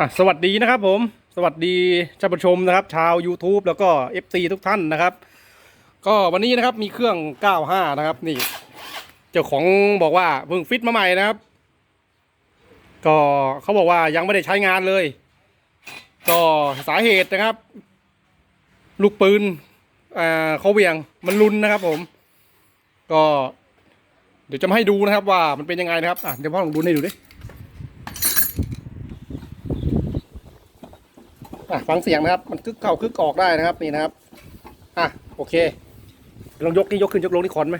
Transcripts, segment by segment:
อะสวัสดีนะครับผมสวัสดีท่านผู้ชมนะครับ ชาว YouTube แล้วก็ FC ทุกท่านนะครับ ก็วันนี้นะครับมีเครื่อง 95 นะครับ นี่ เจ้าของบอกว่าเพิ่งฟิตมาใหม่นะครับ ก็เขาบอกว่ายังไม่ได้ใช้งานเลย ก็สาเหตุนะครับ ลูกปืนอ่าเขาเวียงมันรุนนะครับผม ก็ เดี๋ยวจะมาให้ดูนะครับว่ามันเป็นยังไงนะครับอะเดี๋ยวพ่อลองดูให้ดูดิ อะฟังเสียงนะครับ มันคึกเข้าคึกออกได้นะครับนี่นะครับ อะโอเคลองยกนี่ยกขึ้นยกลงนี่คอนไหม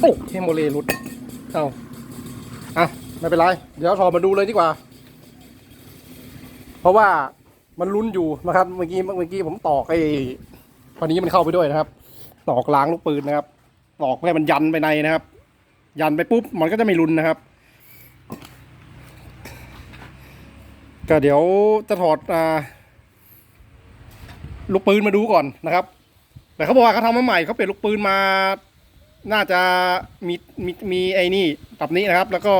โอ้เฮโมเลหลุดเอาอะไม่เป็นไร เดี๋ยวถอดมาดูเลยดีกว่า เพราะว่ามันลุ้นอยู่นะครับ เมื่อกี้เมื่อกี้ผมตอกไอ้พันนี้มันเข้าไปด้วยนะครับ ตอกล้างลูกปืนนะครับ ตอกให้มันยันไปในนะครับ ยันไปปุ๊บมันก็จะไม่รุนนะครับ ก็เดี๋ยวจะถอดอ่าลูกปืนมาดูก่อนนะครับ แต่เขาบอกว่าเขาทำมาใหม่เขาเปลี่ยนลูกปืนมา น่าจะมีมีมีไอ้นี่ตับนี้นะครับ แล้วก็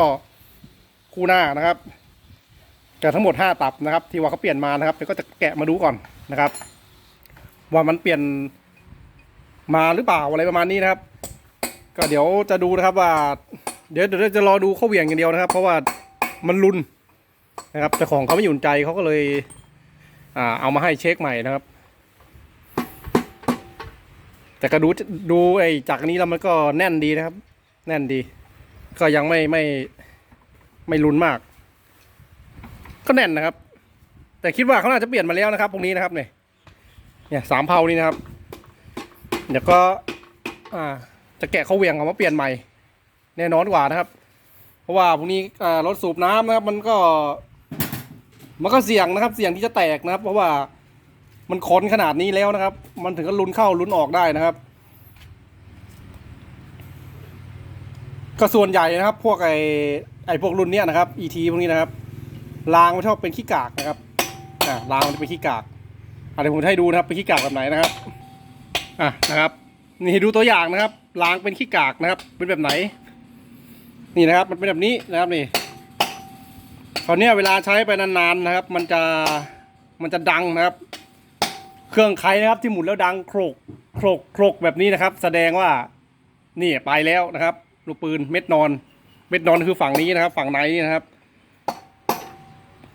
คู่หน้านะครับแต่ทั้งหมดห้าตับนะครับ ที่ว่าเขาเปลี่ยนมานะครับเดี๋ยวก็จะแกะมาดูก่อนนะครับ ว่ามันเปลี่ยน มาหรือเปล่าอะไรประมาณนี้นะครับ ก็เดี๋ยวจะดูนะครับว่า เดี๋ยวเดี๋ยวจะรอดูเข้าเหวี่ยงอย่างเดียวนะครับ เพราะว่ามันรุนนะครับเจ้าของเขาไม่หยุ่นใจเขาก็เลยอ่าเอามาให้เช็คใหม่นะครับ แต่ก็ดูดูไอ้จากนี้แล้วมันก็แน่นดีนะครับ แน่นดี ก็ยังไม่ไม่ไม่รุนมาก ก็แน่นนะครับ แต่คิดว่าเขาน่าจะเปลี่ยนมาแล้วนะครับพวกนี้นะครับเนี่ยเนี่ยสามเพานี่นะครับ เดี๋ยวก็จะแกะเขาเวียงออกมาเปลี่ยนใหม่ แน่นอนกว่านะครับ เพราะว่าพวกนี้รถสูบน้ำนะครับ มันก็มันก็เสี่ยงนะครับ เสี่ยงที่จะแตกนะครับ เพราะว่ามันค้นขนาดนี้แล้วนะครับ มันถึงก็ลุ้นเข้าลุ้นออกได้นะครับ ก็ส่วนใหญ่นะครับ พวกไอไอพวกรุ่นเนี้ยนะครับ ET พวกนี้นะครับรางมันชอบเป็นขี้กากนะครับอ่ารางมันจะเป็นขี้กากอะเดี๋ยวผมให้ดูนะครับเป็นขี้กากแบบไหนนะครับ อะนะครับ นี่ดูตัวอย่างนะครับล้างเป็นขี้กากนะครับ เป็นแบบไหน นี่นะครับมันเป็นแบบนี้นะครับนี่คราวนี้เวลาใช้ไปนานๆนะครับ มันจะมันจะดังนะครับ เครื่องใครนะครับที่หมุนแล้วดังโครกโครกโครกแบบนี้นะครับ แสดงว่านี่ไปแล้วนะครับ ลูกปืนเม็ดนอน เม็ดนอนคือฝั่งนี้นะครับ ฝั่งในนี่นะครับ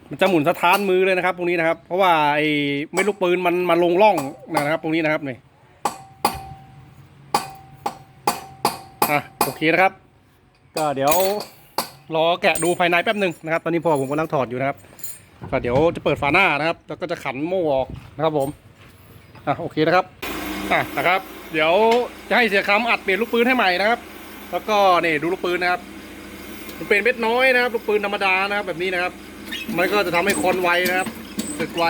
มันจะหมุนสะท้านมือเลยนะครับตรงนี้นะครับ เพราะว่าไอ้เม็ดลูกปืนมันมาลงร่องนะครับตรงนี้นะครับนี่ อะโอเคนะครับ ก็เดี๋ยวรอแกะดูภายในแป๊บหนึ่งนะครับ ตอนนี้พอผมกำลังถอดอยู่นะครับก็เดี๋ยวจะเปิดฝาหน้านะครับ แล้วก็จะขันโม่ออกนะครับผมอะโอเคนะครับอะนะครับ เดี๋ยวจะให้เสียคำอัดเปลี่ยนลูกปืนให้ใหม่นะครับ แล้วก็นี่ดูลูกปืนนะครับมันเป็นเม็ดน้อยนะครับลูกปืนธรรมดานะครับ แบบนี้นะครับ มันก็จะทำให้คอนไวนะครับสึกไว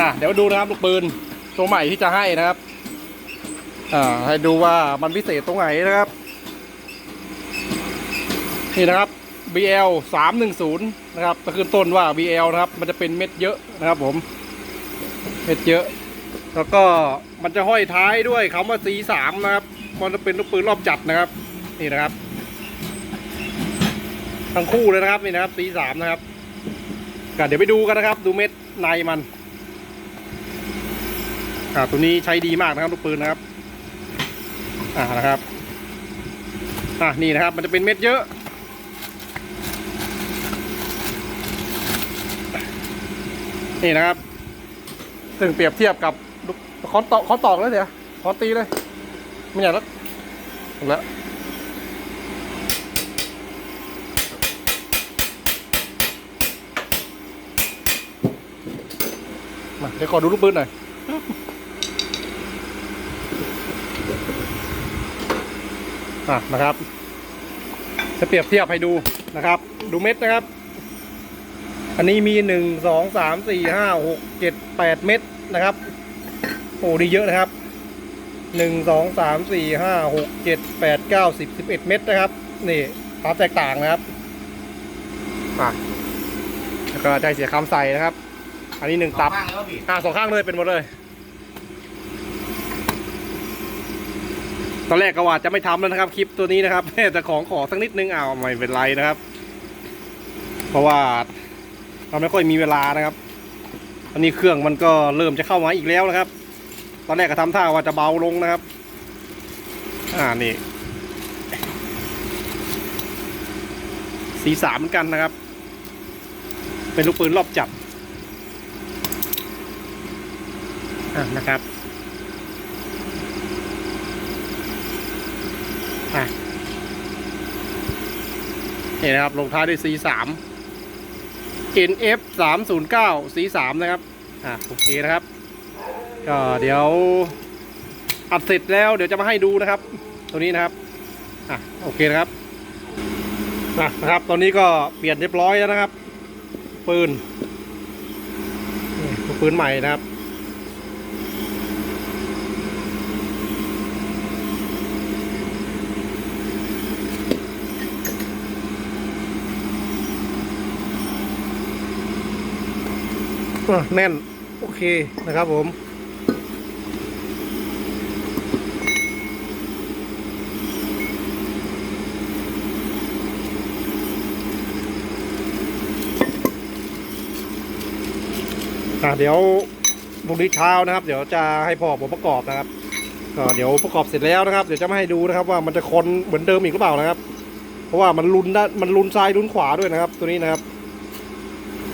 อะเดี๋ยวดูนะครับลูกปืนตัวใหม่ที่จะให้นะครับ ให้ดูว่ามันพิเศษตรงไหนนะครับ นี่นะครับ BL 310นะครับก็คือต้นว่า BL นะครับ มันจะเป็นเม็ดเยอะนะครับ ผม เม็ดเยอะ แล้วก็มันจะห้อยท้ายด้วยคำว่า C3 นะครับ มันจะเป็นลูกปืนรอบจัดนะครับ นี่นะครับ ทั้งคู่เลยนะครับนี่นะครับ C3 นะครับก็เดี๋ยวไปดูกันนะครับ ดูเม็ดในมันอ่าตัวนี้ใช้ดีมากนะครับลูกปืนนะครับ อ่านะครับอ่านี่นะครับมันจะเป็นเม็ดเยอะ นี่นะครับ ซึ่งเปรียบเทียบกับลูกคอนตอกคอนตอกแล้วเดี๋ยวคอนตีเลยไม่อยากแล้วถูกแล้วมาเดี๋ยวขอดูลูกปืนหน่อย อะนะครับ จะเปรียบเทียบให้ดูนะครับ ดูเม็ดนะครับ อันนี้มีหนึ่งสองสามสี่ห้าหกเจ็ดแปดเม็ดนะครับโอ้ดีเยอะนะครับหนึ่งสองสามสี่ห้าหกเจ็ดแปดเก้าสิบสิบเอ็ดเม็ดนะครับ นี่ความแตกต่างนะครับอะแล้วก็ใจเสียคำใส่นะครับ อันนี้หนึ่งตับข้างแล้วพี่อ่าสองข้างเลยเป็นหมดเลย ตอนแรกก็ว่าจะไม่ทำแล้วนะครับ คลิปตัวนี้นะครับแต่ของขอสักนิดนึงเอาวไม่เป็นไรนะครับ เพราะว่าเราไม่ค่อยมีเวลานะครับอันนี้เครื่องมันก็เริ่มจะเข้ามาอีกแล้วนะครับ ตอนแรกก็ทำท่าว่าจะเบาลงนะครับ อ่านี่ สีสามเหมือนกันนะครับ เป็นลูกปืนรอบจับ อะนะครับ นี่นะครับลงท้ายด้วย C3 NF 309 C3 นะครับ อะโอเคนะครับ ก็เดี๋ยวอัดเสร็จแล้วเดี๋ยวจะมาให้ดูนะครับ ตัวนี้นะครับ อะโอเคนะครับนะนะครับ ตอนนี้ก็เปลี่ยนเรียบร้อยแล้วนะครับ ปืนนี่ลูกปืนใหม่นะครับ แน่น โอเคนะครับผม อะเดี๋ยวพรุ่งนี้เช้านะครับ เดี๋ยวจะให้พ่อผมประกอบนะครับก็เดี๋ยวประกอบเสร็จแล้วนะครับ เดี๋ยวจะมาให้ดูนะครับ ว่ามันจะคนเหมือนเดิมอีกหรือเปล่านะครับ เพราะว่ามันลุนได้มันลุนซ้ายลุนขวาด้วยนะครับ ตัวนี้นะครับ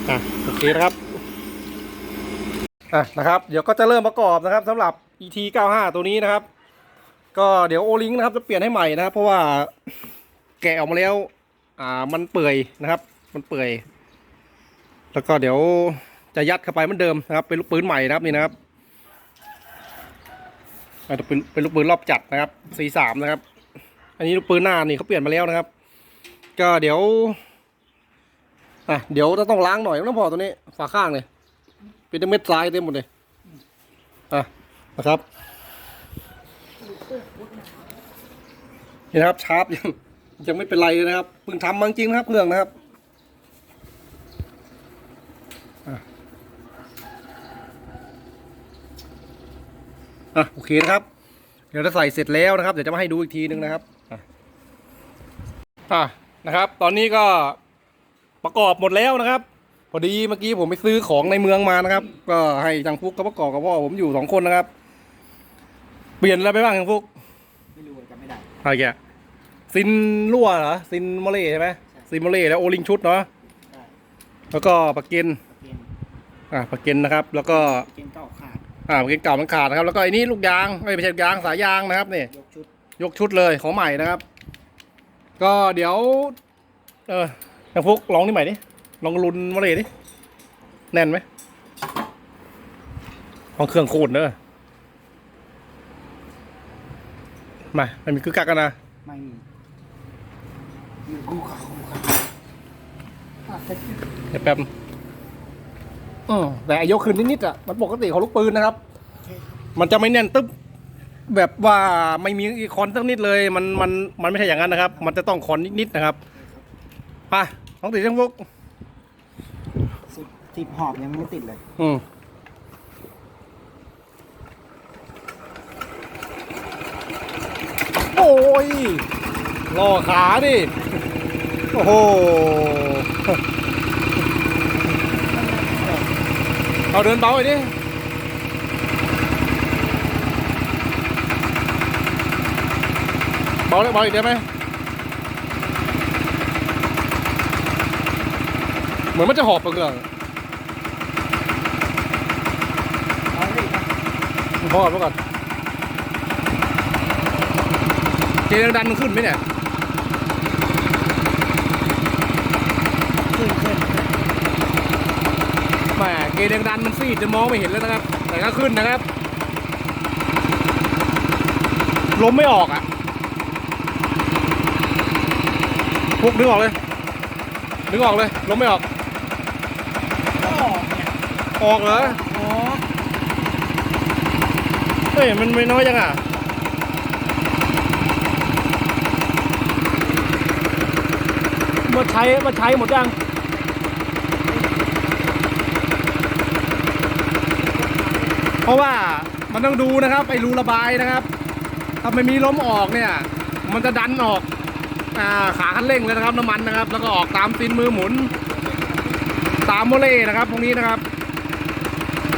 อะโอเคนะครับ อะนะครับเดี๋ยวก็จะเริ่มประกอบนะครับสำหรับ ET 95 ตัวนี้นะครับ ก็เดี๋ยวโอลิงนะครับจะเปลี่ยนให้ใหม่นะครับ เพราะว่าแกะออกมาแล้วอ่ามันเปื่อยนะครับ มันเปื่อย แล้วก็เดี๋ยวจะยัดเข้าไปเหมือนเดิมนะครับ เป็นลูกปืนใหม่นะครับนี่นะครับอ่าเป็นเป็นลูกปืนรอบจัดนะครับสีสามนะครับ อันนี้ลูกปืนหน้านี่เขาเปลี่ยนมาแล้วนะครับ ก็เดี๋ยวอะเดี๋ยวจะต้องล้างหน่อยน้องพอตัวนี้ฝาข้างเลย เป็นเม็ดทรายเต็มหมดเลยอะนะครับนี่นะครับชาร์ปยังยังไม่เป็นไรเลยนะครับเพิ่งทำมาจริงนะครับเครื่องนะครับอะโอเคนะครับ เดี๋ยวจะใส่เสร็จแล้วนะครับ เดี๋ยวจะมาให้ดูอีกทีนึงนะครับอะอะนะครับ ตอนนี้ก็ประกอบหมดแล้วนะครับ พอดีเมื่อกี้ผมไปซื้อของในเมืองมานะครับ ก็ให้จังฟุกกับประกอบกับพ่อผมอยู่สองคนนะครับ เปลี่ยนอะไรไปบ้างจังฟุกไม่รู้จำไม่ได้อะไรแกซินรั่วเหรอซินโมเล่ใช่ไหมซินโมเล่แล้วโอลิงชุดเนาะใช่แล้วก็ปากเกนเกณฑ์อะปากเกนนะครับ แล้วก็เกณฑ์เก่าขาดอ่าปากเกนเก่ามันขาดนะครับ แล้วก็ไอ้นี่ลูกยางเอ้ยไม่ใช่ลูกยางสายยางนะครับนี่ยกชุดยกชุดเลยของใหม่นะครับ ก็เดี๋ยว เออทางฟุกลองนี่ใหม่ดิ ลองลุนมาเลยดิ แน่นไหมของเครื่องโคตรเนอะมามันมีคือกักกันนะไม่มีมีกูขาวกูขาเดี๋ยวแป๊บอืมแต่อ้ยกขึ้นนิดๆอะ มันปกติของลูกปืนนะครับ มันจะไม่แน่นตึ๊บแบบว่าไม่มีคอนสักนิดเลย มันมันมันไม่ใช่อย่างนั้นนะครับ มันจะต้องคอนนิดๆนะครับ ไปต้องติดทั้งพวก สิบหอบยังไม่ติดเลย อืมโอ้ยล่อขาดิ โอ้โห เอาเดินเบาหน่อยดิ เบาเลยเบาอีกได้ไหม เหมือนมันจะหอบไปเกือง เอาดิ พอดมาก่อนเกณฑ์ดันมันขึ้นไหมเนี่ยขึ้นขึ้นแหมเกณฑ์ดันมันซีดจะมองไม่เห็นแล้วนะครับ แต่ก็ขึ้นนะครับลมไม่ออกอะพวกนึกออกเลยนึกออกเลยลมไม่ออกก็ออกเนี่ยออกเหรออ๋อเฮ้ยมันไม่น้อยจังอะมาใช้มาใช้หมดยังเพราะว่ามันต้องดูนะครับไอ้รูระบายนะครับ ถ้าไม่มีลมออกเนี่ย มันจะดันออกอ่าขาคันเร่งเลยนะครับน้ำมันนะครับ แล้วก็ออกตามตีนมือหมุน ตามโมเล่นะครับพวกนี้นะครับ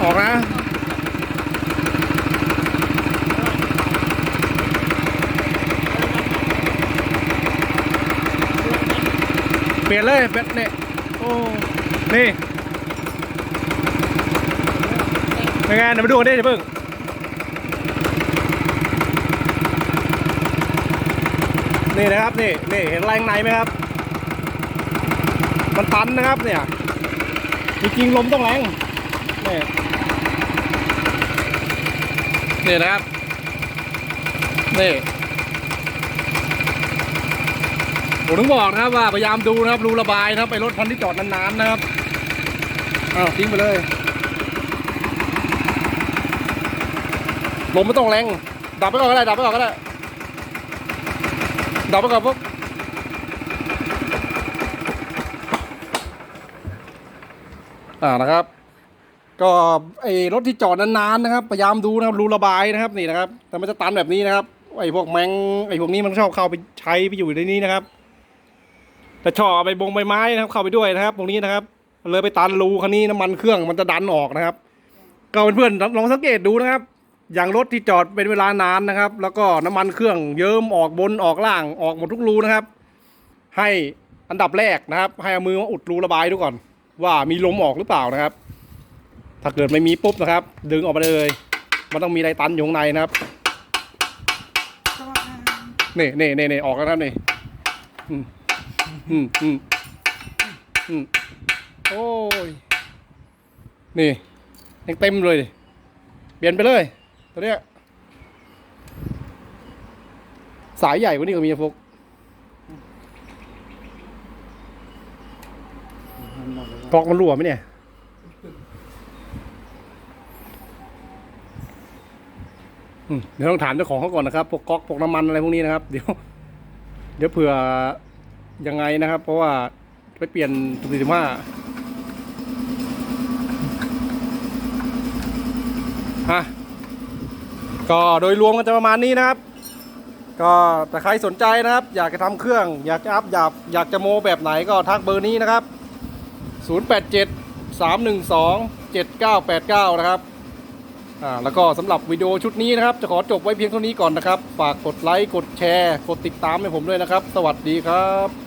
ออกนะ ปลี่ยนเลยเปลี่ยนเนี่ยโอ้ นี่เป็นไงเดี๋ยวมาดูกันดิเดี๋ยวเพิ่งนี่นะครับนี่นี่เห็นแรงในไหมครับ มันตันนะครับเนี่ยจริงๆลมต้องแรงนี่นี่นะครับนี่ ผมต้องบอกนะครับว่าพยายามดูนะครับรูระบายนะครับ ไปรถคันที่จอดนานๆนะครับอ้าวทิ้งไปเลยลมไม่ต้องแรง ดับไปก่อนก็ได้ ดับไปก่อนก็ได้ ดับไปก่อนปุ๊บอ่านะครับ ก็ไอ้รถที่จอดนานๆนะครับ พยายามดูนะครับรูระบายนะครับนี่นะครับ แต่มันจะตันแบบนี้นะครับไอ้พวกแมงไอ้พวกนี้มันชอบเข้าไปใช้ไปอยู่ในนี้นะครับ แต่ชอเอาไปบงใบไม้นะครับ เข้าไปด้วยนะครับ ตรงนี้นะครับ เลยไปตันรูคันนี้น้ำมันเครื่องมันจะดันออกนะครับ ก็เพื่อนๆลองสังเกตดูนะครับ อย่างรถที่จอดเป็นเวลานานนะครับ แล้วก็น้ำมันเครื่องเยิ้มออกบนออกล่างออกหมดทุกรูนะครับ ให้อันดับแรกนะครับ ให้เอามือมาอุดรูระบายดูก่อน ว่ามีลมออกหรือเปล่านะครับ ถ้าเกิดไม่มีปุ๊บนะครับ ดึงออกมาเลย มันต้องมีอะไรตันอยู่ข้างในนะครับนี่นี่นี่นี่ออกแล้วนะครับนี่ อืมอืมอืมโอ้ย นี่ยังเต็มเลย เปลี่ยนไปเลย ตัวเนี้ย สายใหญ่กว่านี้ก็มีอะพกกอกมันรั่วไหมเนี่ย เดี๋ยวต้องถามเจ้าของเขาก่อนนะครับ พวกก๊อก พวกน้ำมันอะไรพวกนี้นะครับ เดี๋ยว เดี๋ยวเผื่อ ยังไงนะครับ เพราะว่าไปเปลี่ยนตุกสิบห้าฮะก็โดยรวมก็จะประมาณนี้นะครับ ก็แต่ใครสนใจนะครับ อยากจะทำเครื่อง อยากจะอัพอยากอยากจะโมแบบไหนก็ทักเบอร์นี้นะครับ 087 312 7989 นะครับอ่าแล้วก็สำหรับวิดีโอชุดนี้นะครับ จะขอจบไว้เพียงเท่านี้ก่อนนะครับ ฝากกดไลค์ กดแชร์ กดติดตามให้ผมด้วยนะครับ สวัสดีครับ